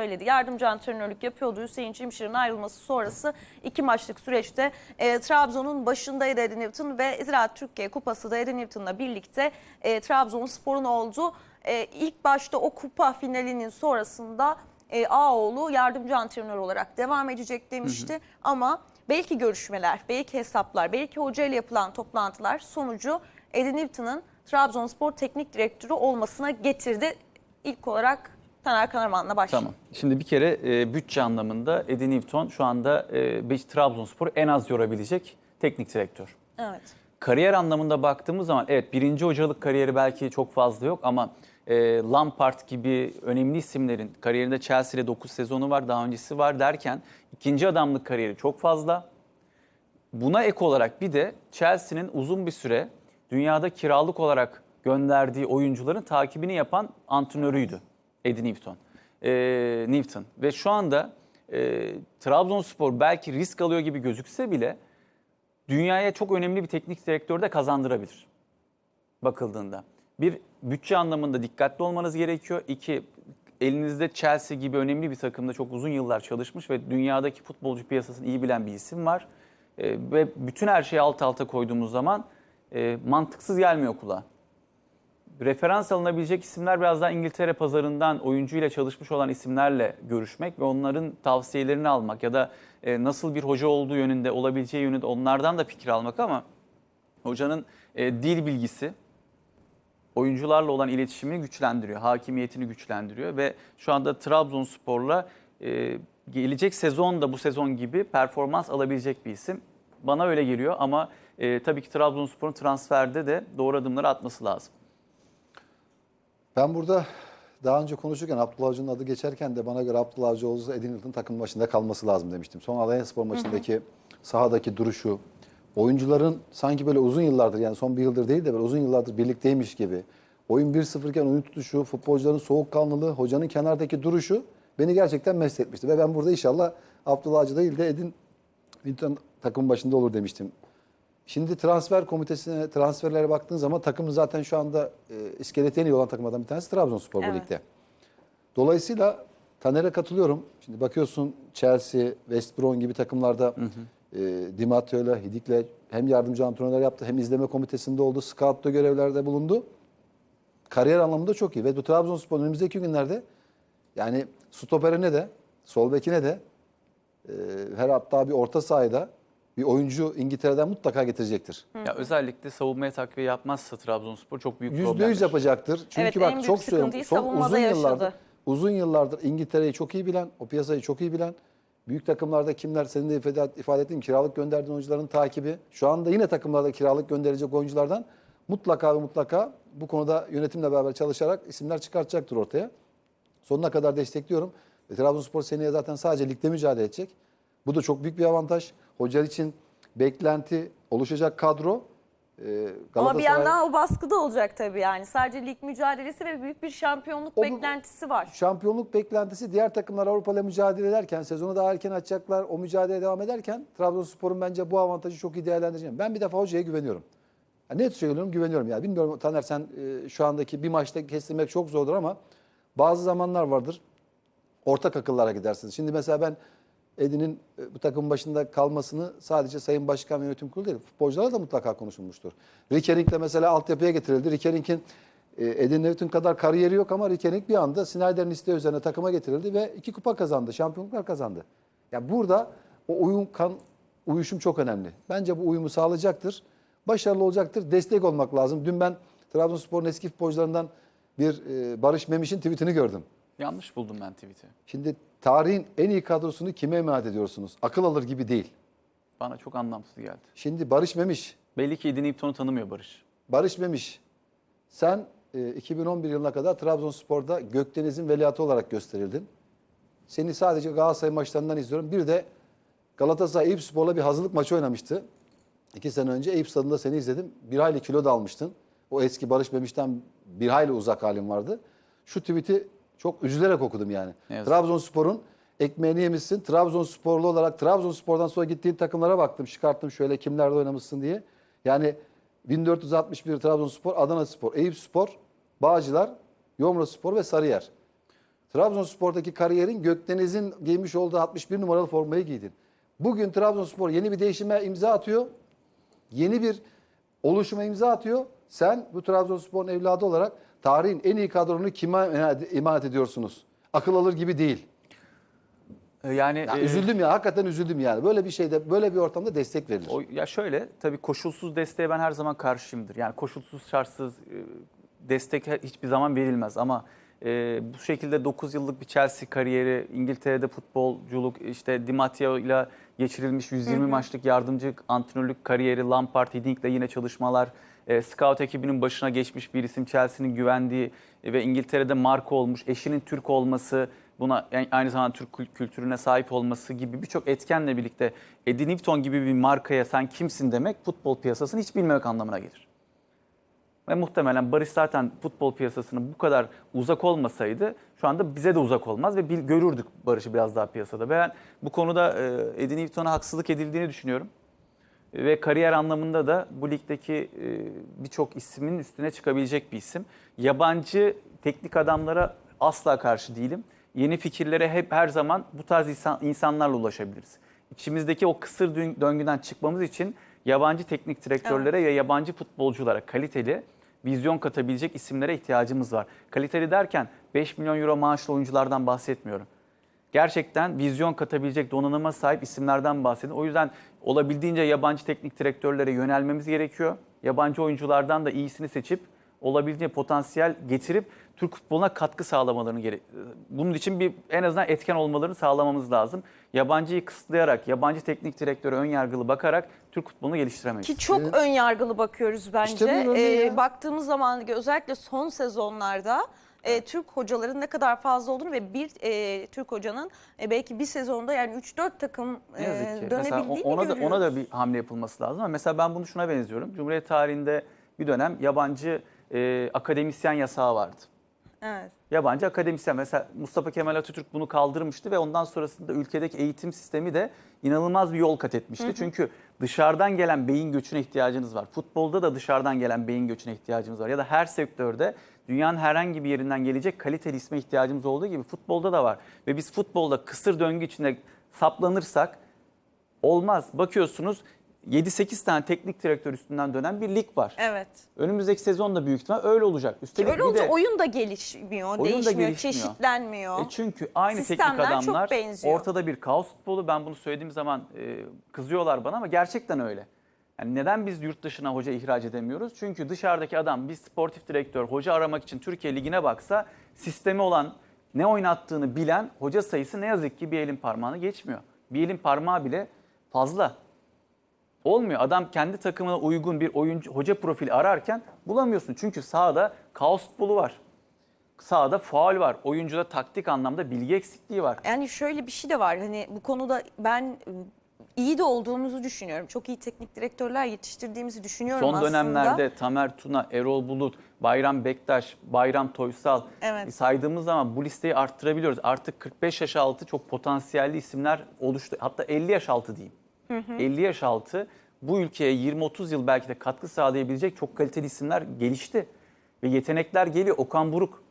söyledi. Yardımcı antrenörlük yapıyordu. Hüseyin Çimşir'in ayrılması sonrası iki maçlık süreçte e, Trabzon'un başındaydı Eddie Newton ve Ziraat Türkiye Kupası da Eddie Newton'la birlikte e, Trabzonspor'un oldu. E, ilk başta o kupa finalinin sonrasında e, Ağoğlu yardımcı antrenör olarak devam edecek demişti. Ama belki görüşmeler, belki hesaplar, belki hoca ile yapılan toplantılar sonucu Eddie Newton'ın Trabzonspor teknik direktörü olmasına getirdi. İlk olarak Taner Karaman'la başlayalım. Tamam. Şimdi bir kere e, bütçe anlamında Eddie Newton şu anda e, Beş Trabzonspor en az yorabilecek teknik direktör. Evet. Kariyer anlamında baktığımız zaman evet birinci hocalık kariyeri belki çok fazla yok ama e, Lampard gibi önemli isimlerin kariyerinde Chelsea'de 9 sezonu var, daha öncesi var derken ikinci adamlık kariyeri çok fazla. Buna ek olarak bir de Chelsea'nin uzun bir süre dünyada kiralık olarak gönderdiği oyuncuların takibini yapan antrenörüydü Eddie Newton. E, Newton ve şu anda e, Trabzonspor belki risk alıyor gibi gözükse bile dünyaya çok önemli bir teknik direktör de kazandırabilir bakıldığında. Bir bütçe anlamında dikkatli olmanız gerekiyor. İki elinizde Chelsea gibi önemli bir takımda çok uzun yıllar çalışmış ve dünyadaki futbolcu piyasasını iyi bilen bir isim var. Ee, ve bütün her şeyi alt alta koyduğumuz zaman e, mantıksız gelmiyor kulağa. Referans alınabilecek isimler biraz daha İngiltere pazarından oyuncuyla çalışmış olan isimlerle görüşmek ve onların tavsiyelerini almak ya da e, nasıl bir hoca olduğu yönünde olabileceği yönünde onlardan da fikir almak ama hocanın e, dil bilgisi oyuncularla olan iletişimini güçlendiriyor, hakimiyetini güçlendiriyor ve şu anda Trabzonspor'la e, gelecek sezon da bu sezon gibi performans alabilecek bir isim. Bana öyle geliyor ama e, tabii ki Trabzonspor'un transferde de doğru adımları atması lazım. Ben burada daha önce konuşurken Abdullah Avcı'nın adı geçerken de bana göre Abdullah Avcı Edin Yıldırım takım başında kalması lazım demiştim. Son Alanya Spor maçındaki sahadaki duruşu, oyuncuların sanki böyle uzun yıllardır yani son bir yıldır değil de böyle uzun yıllardır birlikteymiş gibi. Oyun 1-0 iken oyun tutuşu, futbolcuların soğukkanlılığı, hocanın kenardaki duruşu beni gerçekten mest etmişti. Ve ben burada inşallah Abdullah Avcı değil de Edin Winton takım başında olur demiştim. Şimdi transfer komitesine, transferlere baktığın zaman takımın zaten şu anda e, iskeleti en iyi olan takımlardan bir tanesi Trabzonspor bu Evet. ligde. Dolayısıyla Taner'e katılıyorum. Şimdi bakıyorsun Chelsea, West Brom gibi takımlarda e, Di Matteo'yla, Hidik'le hem yardımcı antrenörler yaptı hem izleme komitesinde oldu. Scout'ta görevlerde bulundu. Kariyer anlamında çok iyi. Ve bu Trabzonspor önümüzdeki günlerde yani stoperine de, sol bekine de e, her hatta bir orta sahada bir oyuncu İngiltere'den mutlaka getirecektir. Ya özellikle savunmaya takviye yapmazsa Trabzonspor çok büyük Yüzde problem yüz yaşar. yapacaktır. Çünkü Evet, en bak büyük çok söylüyorum. sıkıntıyı Son savunmada uzun yaşadı. yıllardır, uzun yıllardır İngiltere'yi çok iyi bilen, o piyasayı çok iyi bilen, büyük takımlarda kimler senin de ifade, ifade ettiğin kiralık gönderdiğin oyuncuların takibi, şu anda yine takımlarda kiralık gönderecek oyunculardan mutlaka ve mutlaka bu konuda yönetimle beraber çalışarak isimler çıkartacaktır ortaya. Sonuna kadar destekliyorum. Ve Trabzonspor seneye zaten sadece ligde mücadele edecek. Bu da çok büyük bir avantaj. Hoca için beklenti, oluşacak kadro. e, Ama bir yandan o baskı da olacak tabii yani. Sadece lig mücadelesi ve büyük bir şampiyonluk O beklentisi var. Şampiyonluk beklentisi diğer takımlar Avrupa ile mücadele ederken, sezonu daha erken açacaklar, o mücadele devam ederken Trabzonspor'un bence bu avantajı çok iyi değerlendireceğim. Ben bir defa hocaya güveniyorum. Ya net söylüyorum güveniyorum ya. Bilmiyorum Taner sen e, şu andaki bir maçta kestirmek çok zordur ama bazı zamanlar vardır. Ortak akıllara gidersiniz. Şimdi mesela ben Edin'in e, bu takımın başında kalmasını sadece Sayın Başkan ve Yönetim Kurulu değil, futbolcularla da mutlaka konuşulmuştur. Rikering de mesela altyapıya getirildi. Rikering'in e, Edin Newton kadar kariyeri yok ama Rikering bir anda Snyder'in isteği üzerine takıma getirildi ve iki kupa kazandı, şampiyonluklar kazandı. Ya burada o uyum kan uyuşum çok önemli. Bence bu uyumu sağlayacaktır. Başarılı olacaktır. Destek olmak lazım. Dün ben Trabzonspor'un eski futbolcularından bir e, Barış Memiş'in tweetini gördüm. Yanlış buldum ben tweet'i. Şimdi tarihin en iyi kadrosunu kime emanet ediyorsunuz? Akıl alır gibi değil. Bana çok anlamsız geldi. Şimdi Barış Memiş, Belli ki Edin Newton'u tanımıyor Barış. Barış Memiş sen e, 2011 yılına kadar Trabzonspor'da Gökdeniz'in veliahtı olarak gösterildin. Seni sadece Galatasaray maçlarından izliyorum. Bir de Galatasaray Eyüp Spor'la bir hazırlık maçı oynamıştı. İki sene önce Eyüp stadında seni izledim. Bir hayli kilo da almıştın. O eski Barış Memiş'ten bir hayli uzak halin vardı. Şu tweet'i çok üzülerek okudum yani. Trabzonspor'un ekmeğini yemişsin. Trabzonsporlu olarak Trabzonspor'dan sonra gittiğin takımlara baktım. Çıkarttım şöyle kimlerde oynamışsın diye. Yani 1461 Trabzonspor, Adana Spor, Eyüp Spor, Bağcılar, Yomra Spor ve Sarıyer. Trabzonspor'daki kariyerin Gökdeniz'in giymiş olduğu 61 numaralı formayı giydin. Bugün Trabzonspor yeni bir değişime imza atıyor. Yeni bir oluşuma imza atıyor. Sen bu Trabzonspor'un evladı olarak tarihin en iyi kadronu kime emanet ediyorsunuz? Akıl alır gibi değil. E, Yani Ya e, üzüldüm ya hakikaten üzüldüm yani. Böyle bir şeyde böyle bir ortamda destek verilir. O, ya şöyle tabii koşulsuz desteğe ben her zaman karşıyımdır. Yani koşulsuz şartsız e, destek hiçbir zaman verilmez ama e, bu şekilde 9 yıllık bir Chelsea kariyeri, İngiltere'de futbolculuk, işte Di Matteo ile geçirilmiş 120 maçlık yardımcı antrenörlük kariyeri, Lampard, Hiddink ile yine çalışmalar, e, scout ekibinin başına geçmiş bir isim Chelsea'nin güvendiği e, ve İngiltere'de marka olmuş, eşinin Türk olması, buna aynı zamanda Türk kül- kültürüne sahip olması gibi birçok etkenle birlikte Eddie Newton gibi bir markaya sen kimsin demek futbol piyasasını hiç bilmemek anlamına gelir. Ve muhtemelen Barış zaten futbol piyasasının bu kadar uzak olmasaydı şu anda bize de uzak olmaz ve bil, görürdük Barış'ı biraz daha piyasada. Ben bu konuda e, Eddie Newton'a haksızlık edildiğini düşünüyorum. Ve kariyer anlamında da bu ligdeki e, birçok ismin üstüne çıkabilecek bir isim. Yabancı teknik adamlara asla karşı değilim. Yeni fikirlere hep her zaman bu tarz insan, insanlarla ulaşabiliriz. İçimizdeki o kısır dön- döngüden çıkmamız için yabancı teknik direktörlere ve yabancı futbolculara kaliteli vizyon katabilecek isimlere ihtiyacımız var. Kaliteli derken 5 milyon euro maaşlı oyunculardan bahsetmiyorum gerçekten vizyon katabilecek donanıma sahip isimlerden bahsediyorum. O yüzden olabildiğince yabancı teknik direktörlere yönelmemiz gerekiyor. Yabancı oyunculardan da iyisini seçip olabildiğince potansiyel getirip Türk futboluna katkı sağlamalarını gerek. Bunun için bir en azından etken olmalarını sağlamamız lazım. Yabancıyı kısıtlayarak, yabancı teknik direktöre ön yargılı bakarak Türk futbolunu geliştiremeyiz. Ki çok ön yargılı bakıyoruz bence. İşte Ee, baktığımız zaman özellikle son sezonlarda e, Türk hocaların ne kadar fazla olduğunu ve bir e, Türk hocanın e, belki bir sezonda yani 3-4 takım e, Mesela dönebildiğini ona da, görüyoruz. ona da bir hamle yapılması lazım. Ama mesela ben bunu şuna benziyorum. Cumhuriyet tarihinde bir dönem yabancı e, akademisyen yasağı vardı. Evet. Yabancı akademisyen mesela Mustafa Kemal Atatürk bunu kaldırmıştı ve ondan sonrasında ülkedeki eğitim sistemi de inanılmaz bir yol kat etmişti. Çünkü dışarıdan gelen beyin göçüne ihtiyacınız var. Futbolda da dışarıdan gelen beyin göçüne ihtiyacımız var. Ya da her sektörde dünyanın herhangi bir yerinden gelecek kaliteli isme ihtiyacımız olduğu gibi futbolda da var. Ve biz futbolda kısır döngü içinde saplanırsak olmaz. Bakıyorsunuz 7-8 tane teknik direktör üstünden dönen bir lig var. Evet. Önümüzdeki sezon da büyük ihtimal öyle olacak. Üstelik Öyle bir olunca de- oyun da gelişmiyor, Oyun da değişmiyor, gelişmiyor. çeşitlenmiyor. E çünkü aynı Sistemler teknik adamlar ortada bir kaos futbolu. Ben bunu söylediğim zaman e, kızıyorlar bana ama gerçekten öyle. Yani neden biz yurt dışına hoca ihraç edemiyoruz? Çünkü dışarıdaki adam bir sportif direktör, hoca aramak için Türkiye Ligi'ne baksa sistemi olan, ne oynattığını bilen hoca sayısı ne yazık ki bir elin parmağını geçmiyor. Bir elin parmağı bile fazla. Olmuyor. Adam kendi takımına uygun bir oyuncu, hoca profili ararken bulamıyorsun. Çünkü sahada kaos futbolu var. Sahada faul var. Oyuncuda taktik anlamda bilgi eksikliği var. Yani şöyle bir şey de var. Hani bu konuda ben e, iyi de olduğumuzu düşünüyorum. Çok iyi teknik direktörler yetiştirdiğimizi düşünüyorum Son aslında. dönemlerde Tamer Tuna, Erol Bulut, Bayram Bektaş, Bayram Toysal Evet. saydığımız zaman bu listeyi arttırabiliyoruz. Artık 45 yaş altı çok potansiyelli isimler oluştu. Hatta 50 yaş altı diyeyim. 50 yaş altı bu ülkeye 20-30 yıl belki de katkı sağlayabilecek çok kaliteli isimler gelişti. Ve yetenekler geliyor. Okan Buruk.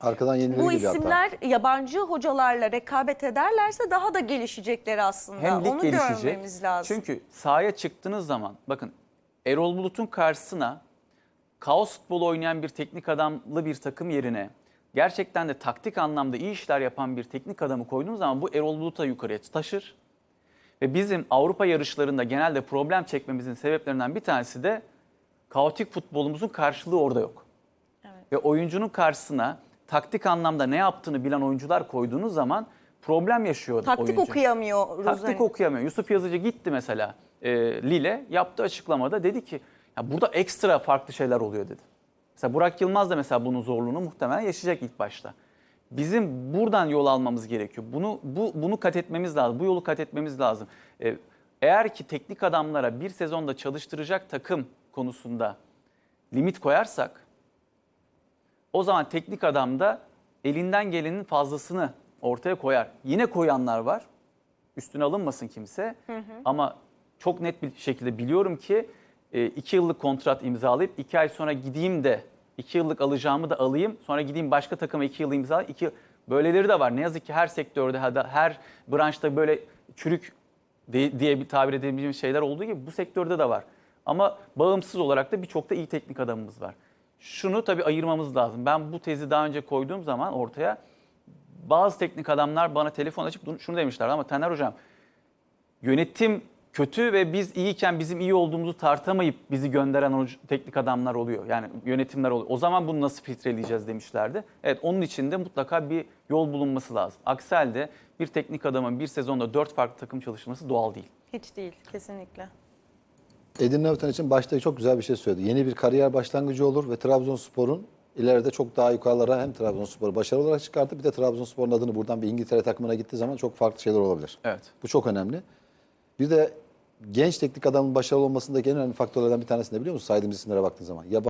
Arkadan yenileri Bu geliyor hatta. isimler yabancı hocalarla rekabet ederlerse daha da gelişecekler aslında. Hem lig Onu gelişecek. görmemiz lazım. Çünkü sahaya çıktığınız zaman bakın Erol Bulut'un karşısına kaos futbolu oynayan bir teknik adamlı bir takım yerine gerçekten de taktik anlamda iyi işler yapan bir teknik adamı koyduğunuz zaman bu Erol Bulut'a yukarıya taşır. Ve bizim Avrupa yarışlarında genelde problem çekmemizin sebeplerinden bir tanesi de kaotik futbolumuzun karşılığı orada yok. Ve oyuncunun karşısına taktik anlamda ne yaptığını bilen oyuncular koyduğunuz zaman problem yaşıyor Taktik oyuncu. okuyamıyoruz. Taktik hani. okuyamıyor. Yusuf Yazıcı gitti mesela e, Lille yaptı açıklamada dedi ki ya burada ekstra farklı şeyler oluyor dedi. Mesela Burak Yılmaz da mesela bunun zorluğunu muhtemelen yaşayacak ilk başta. Bizim buradan yol almamız gerekiyor. Bunu bu bunu kat etmemiz lazım. Bu yolu kat etmemiz lazım. E, eğer ki teknik adamlara bir sezonda çalıştıracak takım konusunda limit koyarsak o zaman teknik adam da elinden gelenin fazlasını ortaya koyar. Yine koyanlar var. Üstüne alınmasın kimse. Ama çok net bir şekilde biliyorum ki e, iki yıllık kontrat imzalayıp iki ay sonra gideyim de iki yıllık alacağımı da alayım. Sonra gideyim başka takıma iki yıl imzalayayım. İki, Böyleleri de var. Ne yazık ki her sektörde, her branşta böyle çürük diye bir tabir edebileceğimiz şeyler olduğu gibi bu sektörde de var. Ama bağımsız olarak da birçok da iyi teknik adamımız var. Şunu tabii ayırmamız lazım. Ben bu tezi daha önce koyduğum zaman ortaya bazı teknik adamlar bana telefon açıp şunu demişler ama Taner Hocam yönetim kötü ve biz iyiyken bizim iyi olduğumuzu tartamayıp bizi gönderen hoca- teknik adamlar oluyor. Yani yönetimler oluyor. O zaman bunu nasıl filtreleyeceğiz demişlerdi. Evet onun için de mutlaka bir yol bulunması lazım. Aksi halde bir teknik adamın bir sezonda dört farklı takım çalışması doğal değil. Hiç değil kesinlikle. Edin Newton için başta çok güzel bir şey söyledi. Yeni bir kariyer başlangıcı olur ve Trabzonspor'un ileride çok daha yukarılara hem Trabzonspor'u başarılı olarak çıkartıp bir de Trabzonspor'un adını buradan bir İngiltere takımına gittiği zaman çok farklı şeyler olabilir. Evet. Bu çok önemli. Bir de genç teknik adamın başarılı olmasındaki en önemli faktörlerden bir tanesi ne biliyor musun? Saydığımız isimlere baktığın zaman. Ya